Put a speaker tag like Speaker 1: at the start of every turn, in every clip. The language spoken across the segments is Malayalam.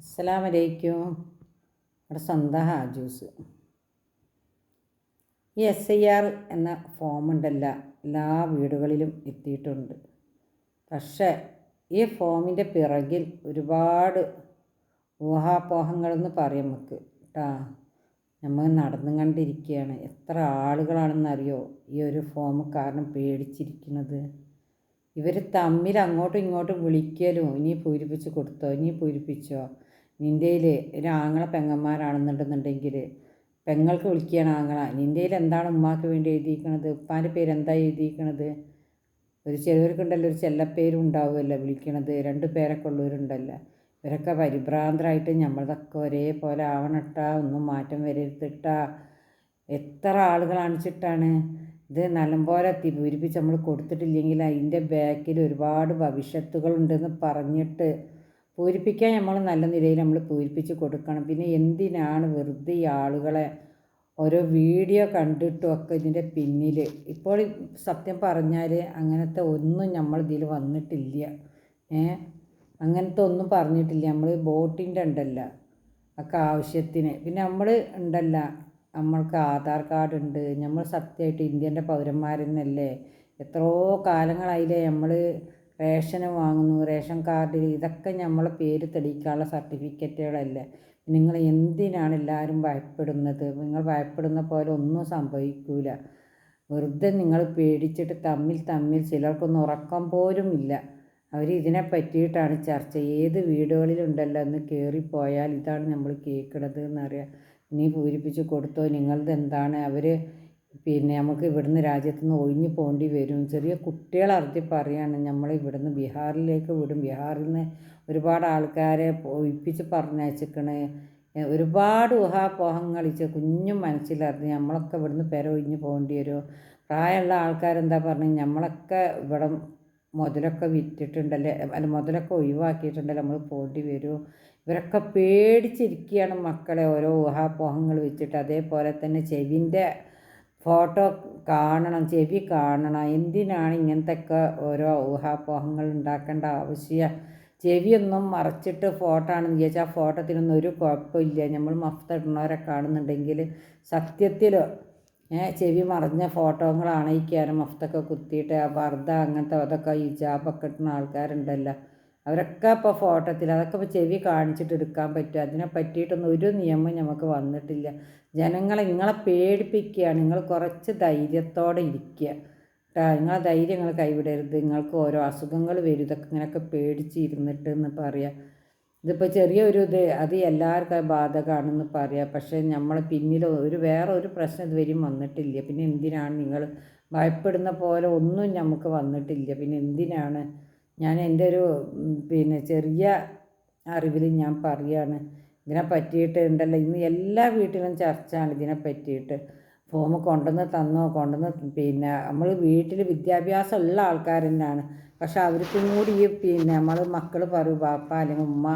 Speaker 1: അസ്സലാമലൈക്കും. നമ്മുടെ സ്വന്തം ഹാജൂസ്. ഈ എസ് ഐ ആർ എന്ന ഫോം ഉണ്ടല്ല എല്ലാ വീടുകളിലും എത്തിയിട്ടുണ്ട്. പക്ഷേ ഈ ഫോമിന്റെ പിറകിൽ ഒരുപാട് ഊഹാപോഹങ്ങളെന്ന് പറയും നമുക്ക്. കേട്ടാ നമ്മൾ നടന്നു കണ്ടിരിക്കുകയാണ്. എത്ര ആളുകളാണെന്നറിയോ ഈ ഒരു ഫോം കാരണം പേടിച്ചിരിക്കുന്നത്? ഇവർ തമ്മിൽ അങ്ങോട്ടും ഇങ്ങോട്ടും വിളിക്കലും ഇനി പൂരിപ്പിച്ച് കൊടുത്തോ ഇനി പൂരിപ്പിച്ചോ? നിന്റെയിൽ ഒരു ആങ്ങളെ പെങ്ങന്മാരാണെന്നുണ്ടെന്നുണ്ടെങ്കിൽ പെങ്ങൾക്ക് വിളിക്കുകയാണ് ആങ്ങള. നിന്റെയിൽ എന്താണ് ഉമ്മാക്ക് വേണ്ടി എഴുതിയിരിക്കണത്? ഉപ്പാന്റെ പേര് എന്താ എഴുതിയിരിക്കണത്? ഒരു ചിലവർക്കുണ്ടല്ലോ ഒരു ചെല്ലപ്പേരും ഉണ്ടാവുമല്ലോ വിളിക്കണത്. രണ്ട് പേരൊക്കെ ഉള്ളവരുണ്ടല്ലോ. ഇവരൊക്കെ പരിഭ്രാന്തരായിട്ട് നമ്മളതൊക്കെ ഒരേപോലെ ആവണട്ടാ ഒന്നും മാറ്റം വരരുത്തിട്ടാ എത്ര ആളുകളാണിച്ചിട്ടാണ് ഇത് നല്ലപോലെ പൂരിപ്പിച്ച് നമ്മൾ കൊടുത്തിട്ടില്ലെങ്കിൽ അതിന്റെ ബാക്കിൽ ഒരുപാട് ഭവിഷ്യത്തുകളുണ്ടെന്ന് പറഞ്ഞിട്ട് പൂരിപ്പിക്കാൻ നമ്മൾ നല്ല നിലയിൽ നമ്മൾ പൂരിപ്പിച്ച് കൊടുക്കണം. പിന്നെ എന്തിനാണ് വെറുതെ ഈ ആളുകളെ ഓരോ വീഡിയോ കണ്ടിട്ടും ഒക്കെ ഇതിന്റെ പിന്നിൽ ഇപ്പോൾ സത്യം പറഞ്ഞാൽ അങ്ങനത്തെ ഒന്നും നമ്മൾ ഇതിൽ വന്നിട്ടില്ല. ഏ? അങ്ങനത്തെ ഒന്നും പറഞ്ഞിട്ടില്ല. നമ്മൾ ബോട്ടിന്റെ ഉണ്ടല്ല. ഒക്കെ ആവശ്യത്തിന്. പിന്നെ നമ്മൾ ഉണ്ടല്ല. നമ്മൾക്ക് ആധാർ കാർഡ് ഉണ്ട്. നമ്മൾ സത്യമായിട്ട് ഇന്ത്യന്റെ പൗരന്മാരെന്നല്ലേ? എത്രയോ കാലങ്ങളായില്ലേ നമ്മൾ റേഷൻ വാങ്ങുന്നു. റേഷൻ കാർഡിൽ ഇതൊക്കെ നമ്മളെ പേര് തെളിയിക്കാനുള്ള സർട്ടിഫിക്കറ്റുകളല്ലേ? നിങ്ങൾ എന്തിനാണ് എല്ലാവരും ഭയപ്പെടുന്നത്? നിങ്ങൾ ഭയപ്പെടുന്ന പോലെ ഒന്നും സംഭവിക്കില്ല വെറുതെ നിങ്ങൾ പേടിച്ചിട്ട് തമ്മിൽ തമ്മിൽ ചിലർക്കൊന്നും ഉറക്കം പോലും ഇല്ല. അവർ ഇതിനെ പറ്റിയിട്ടാണ് ചർച്ച. ഏത് വീടുകളിലുണ്ടല്ലോ എന്ന് കയറിപ്പോയാൽ ഇതാണ് നമ്മൾ കേൾക്കണത് എന്നറിയാം. നീ പൂരിപ്പിച്ച് കൊടുത്തോ? നിങ്ങളത് എന്താണ്? അവർ പിന്നെ നമുക്ക് ഇവിടുന്ന് രാജ്യത്തു നിന്ന് ഒഴിഞ്ഞു പോകേണ്ടി വരും. ചെറിയ കുട്ടികൾ അറിഞ്ഞ് പറയാണ് നമ്മൾ ഇവിടുന്ന് ബീഹാറിലേക്ക് വിടും. ബീഹാറിൽ നിന്ന് ഒരുപാട് ആൾക്കാരെ ഒഴിപ്പിച്ച് പറഞ്ഞയച്ചിക്കണ്. ഒരുപാട് ഊഹാപോഹം കളിച്ച് കുഞ്ഞും മനസ്സിലറിഞ്ഞ് നമ്മളൊക്കെ ഇവിടുന്ന് പെര ഒഴിഞ്ഞ് പോകേണ്ടി വരും. പ്രായമുള്ള ആൾക്കാരെന്താ പറഞ്ഞു നമ്മളൊക്കെ ഇവിടെ മുതലൊക്കെ വിറ്റിട്ടുണ്ടല്ലേ അല്ല മുതലൊക്കെ ഒഴിവാക്കിയിട്ടുണ്ടല്ലോ നമ്മൾ പോകേണ്ടി വരും. ഇവരൊക്കെ പേടിച്ചിരിക്കുകയാണ് മക്കളെ ഓരോ ഊഹാപോഹങ്ങൾ വെച്ചിട്ട്. അതേപോലെ തന്നെ ചെവിന്റെ ഫോട്ടോ കാണണം ചെവി കാണണം. എന്തിനാണ് ഇങ്ങനത്തെയൊക്കെ ഓരോ ഊഹാപോഹങ്ങൾ ഉണ്ടാക്കേണ്ട ആവശ്യം? ചെവിയൊന്നും മറച്ചിട്ട് ഫോട്ടോ ആണെന്ന് വിചാരിച്ചാൽ ആ ഫോട്ടോത്തിനൊന്നും ഒരു കുഴപ്പമില്ല. നമ്മൾ മഫ്ത ഇടുന്നവരെ കാണുന്നുണ്ടെങ്കിൽ സത്യത്തിൽ ചെവി മറഞ്ഞ ഫോട്ടോകളാണ് ഈ മഫ്തൊക്കെ കുത്തിയിട്ട് ആ വർദ്ധ അങ്ങനത്തെ അതൊക്കെ ഹിജാബൊക്കെ ഇട്ടുന്ന ആൾക്കാരുണ്ടല്ലോ. അവരൊക്കെ ഇപ്പോൾ ഫോട്ടോത്തിൽ അതൊക്കെ ഇപ്പോൾ ചെവി കാണിച്ചിട്ട് എടുക്കാൻ പറ്റും. അതിനെ പറ്റിയിട്ടൊന്നും ഒരു നിയമം നമുക്ക് വന്നിട്ടില്ല. ജനങ്ങളെ നിങ്ങളെ പേടിപ്പിക്കുകയാണ് നിങ്ങൾ കുറച്ച് ധൈര്യത്തോടെ ഇരിക്കുക. കേട്ടോ നിങ്ങളെ ധൈര്യം നിങ്ങൾ കൈവിടരുത്. നിങ്ങൾക്ക് ഓരോ അസുഖങ്ങൾ വരും. ഇതൊക്കെ ഇങ്ങനെയൊക്കെ പേടിച്ചിരുന്നിട്ട് എന്ന് പറയാം. ഇതിപ്പോൾ ചെറിയൊരു ഇത് അത് എല്ലാവർക്കും ബാധകമാണെന്ന് പറയാം. പക്ഷേ നമ്മൾ പിന്നിൽ ഒരു വേറെ ഒരു പ്രശ്നം ഇതുവരെയും വന്നിട്ടില്ല. പിന്നെ എന്തിനാണ് നിങ്ങൾ ഭയപ്പെടുന്ന പോലെ ഒന്നും നമുക്ക് വന്നിട്ടില്ല. പിന്നെ എന്തിനാണ് ഞാൻ എന്റെ ഒരു പിന്നെ ചെറിയ അറിവിൽ ഞാൻ പറയുകയാണ് ഇതിനെ പറ്റിയിട്ട് ഉണ്ടല്ലോ ഇന്ന് എല്ലാ വീട്ടിലും ചർച്ചയാണ് ഇതിനെ പറ്റിയിട്ട്. ഫോം കൊണ്ടുവന്ന് തന്നോ കൊണ്ടുവന്ന് പിന്നെ നമ്മൾ വീട്ടിൽ വിദ്യാഭ്യാസം ഉള്ള ആൾക്കാർ തന്നെയാണ്. പക്ഷെ അവർക്കും കൂടി ഈ പിന്നെ നമ്മൾ മക്കൾ പറയും ബാപ്പ അല്ലെങ്കിൽ ഉമ്മ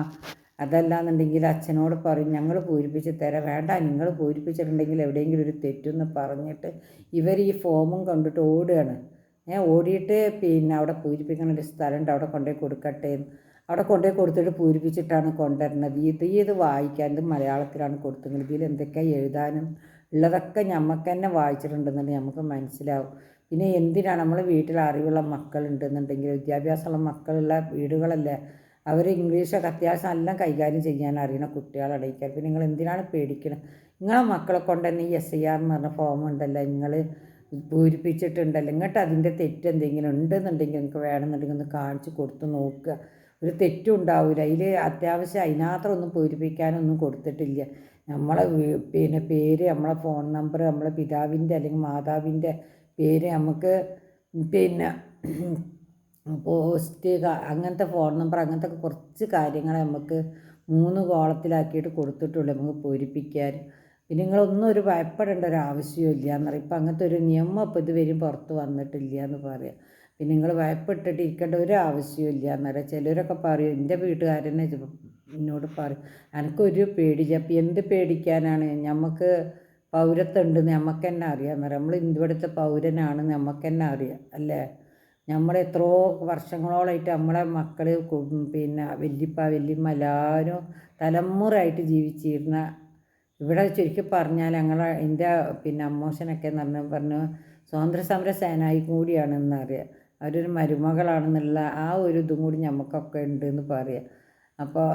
Speaker 1: അതല്ലാന്നുണ്ടെങ്കിൽ അച്ഛനോട് പറയും ഞങ്ങൾ പൂരിപ്പിച്ച് തരാം വേണ്ട നിങ്ങൾ പൂരിപ്പിച്ചിട്ടുണ്ടെങ്കിൽ എവിടെയെങ്കിലും ഒരു തെറ്റെന്ന് പറഞ്ഞിട്ട് ഇവർ ഈ ഫോമും കണ്ടിട്ട് ഓടുകയാണ്. ഏ ഓടിയിട്ട് പിന്നെ അവിടെ പൂരിപ്പിക്കണ ഒരു സ്ഥലമുണ്ട്. അവിടെ കൊണ്ടുപോയി കൊടുക്കട്ടെ അവിടെ കൊണ്ടുപോയി കൊടുത്തിട്ട് പൂരിപ്പിച്ചിട്ടാണ് കൊണ്ടുവരുന്നത്. ഇത് ഇത് വായിക്കാൻ ഇത് മലയാളത്തിലാണ് കൊടുത്തിരുന്നത് ഇതിൽ എന്തൊക്കെയാണ് എഴുതാനും ഉള്ളതൊക്കെ നമുക്ക് തന്നെ വായിച്ചിട്ടുണ്ടെന്നുണ്ടെങ്കിൽ നമുക്ക് മനസ്സിലാവും. പിന്നെ എന്തിനാണ് നമ്മൾ വീട്ടിൽ അറിവുള്ള മക്കളുണ്ടെന്നുണ്ടെങ്കിൽ വിദ്യാഭ്യാസമുള്ള മക്കളുള്ള വീടുകളല്ലേ അവർ ഇംഗ്ലീഷൊക്കെ അത്യാവശ്യം എല്ലാം കൈകാര്യം ചെയ്യാൻ അറിയണ കുട്ടികളടയിക്കാൻ പിന്നെ നിങ്ങൾ എന്തിനാണ് പേടിക്കണം? നിങ്ങളെ മക്കളെ കൊണ്ട് തന്നെ ഈ എസ് ഐ ആർ എന്ന് പറഞ്ഞ ഫോം ഉണ്ടല്ലോ. നിങ്ങൾ പൂരിപ്പിച്ചിട്ടുണ്ടല്ലോ ഇങ്ങോട്ട് അതിന്റെ തെറ്റ് എന്തെങ്കിലും ഉണ്ടെന്നുണ്ടെങ്കിൽ നിങ്ങൾക്ക് വേണമെന്നുണ്ടെങ്കിൽ ഒന്ന് കാണിച്ച് കൊടുത്ത് നോക്കുക. ഒരു തെറ്റും ഉണ്ടാവില്ല അതിൽ അത്യാവശ്യം അതിനകത്തൊന്നും പൂരിപ്പിക്കാനൊന്നും കൊടുത്തിട്ടില്ല. നമ്മളെ പിന്നെ പേര് നമ്മളെ ഫോൺ നമ്പർ നമ്മളെ പിതാവിന്റെ അല്ലെങ്കിൽ മാതാവിന്റെ പേര് നമുക്ക് പിന്നെ പോസ്റ്റ് അങ്ങനത്തെ ഫോൺ നമ്പർ അങ്ങനത്തെ കുറച്ച് കാര്യങ്ങൾ നമുക്ക് മൂന്ന് കോളത്തിലാക്കിയിട്ട് കൊടുത്തിട്ടുള്ളൂ നമുക്ക് പൂരിപ്പിക്കാൻ. പിന്നെ നിങ്ങളൊന്നും ഒരു ഭയപ്പെടേണ്ട ഒരു ആവശ്യമില്ല എന്നറിയാം ഇപ്പം അങ്ങനത്തെ ഒരു നിയമം ഇപ്പോൾ ഇതുവരെയും പുറത്ത് വന്നിട്ടില്ല എന്ന് പറയാം. പിന്നെ നിങ്ങൾ ഭയപ്പെട്ടിട്ട് ഇരിക്കേണ്ട ഒരു ആവശ്യമില്ല എന്നറിയാം ചിലരൊക്കെ പറയും എന്റെ വീട്ടുകാരനെ എന്നോട് പറയും എനിക്കൊരു പേടിയില്ല അപ്പം എന്ത് പേടിക്കാനാണ്? നമുക്ക് പൗരത്വം ഉണ്ടെന്ന് നമുക്ക് തന്നെ അറിയാം പറയാം. നമ്മൾ ഇവിടുത്തെ പൗരനാണ് നമുക്ക് തന്നെ അറിയാം അല്ലേ? നമ്മൾ എത്രയോ വർഷങ്ങളോളായിട്ട് നമ്മളെ മക്കൾ പിന്നെ വല്യപ്പ വല്യമ്മ എല്ലാവരും തലമുറയായിട്ട് ജീവിച്ചിരുന്ന ഇവിടെ ചുരുക്കി പറഞ്ഞാൽ ഞങ്ങൾ എന്റെ പിന്നെ അമ്മോശനൊക്കെ എന്ന് പറഞ്ഞു പറഞ്ഞു സ്വാതന്ത്ര്യ സമര സേനായി കൂടിയാണെന്ന് അറിയാം. അവരൊരു മരുമകളാണെന്നുള്ള ആ ഒരു ഇതും കൂടി നമുക്കൊക്കെ ഉണ്ട് എന്ന് പറയാം. അപ്പോൾ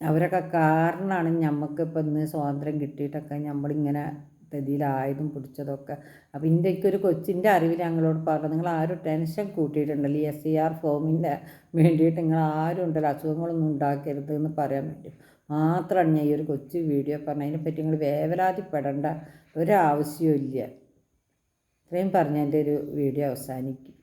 Speaker 1: അവരൊക്കെ കാരണമാണ് നമുക്ക് ഇപ്പം ഇന്ന് സ്വാതന്ത്ര്യം കിട്ടിയിട്ടൊക്കെ നമ്മളിങ്ങനെ ഗതിയിലായതും പിടിച്ചതൊക്കെ. അപ്പോൾ ഒരു കൊച്ചിന്റെ അറിവിൽ ഞങ്ങളോട് പറഞ്ഞു നിങ്ങൾ ആരും ടെൻഷൻ കൂട്ടിയിട്ടുണ്ടല്ലോ ഈ എസ് സി ആർ ഫോമിന്റെ വേണ്ടിയിട്ട് നിങ്ങൾ ആരും ഉണ്ടല്ലോ അസുഖങ്ങളൊന്നും ഉണ്ടാക്കരുത് എന്ന് പറയാൻ വേണ്ടി. മാത്രമാണ് ഞാൻ ഈ ഒരു കൊച്ചു വീഡിയോ പറഞ്ഞത്. അതിനെപ്പറ്റി നിങ്ങൾ വേവലാതിപ്പെടേണ്ട ഒരാവശ്യവും ഇല്ല. ഇത്രയും പറഞ്ഞ എന്റെ ഒരു വീഡിയോ അവസാനിക്കും.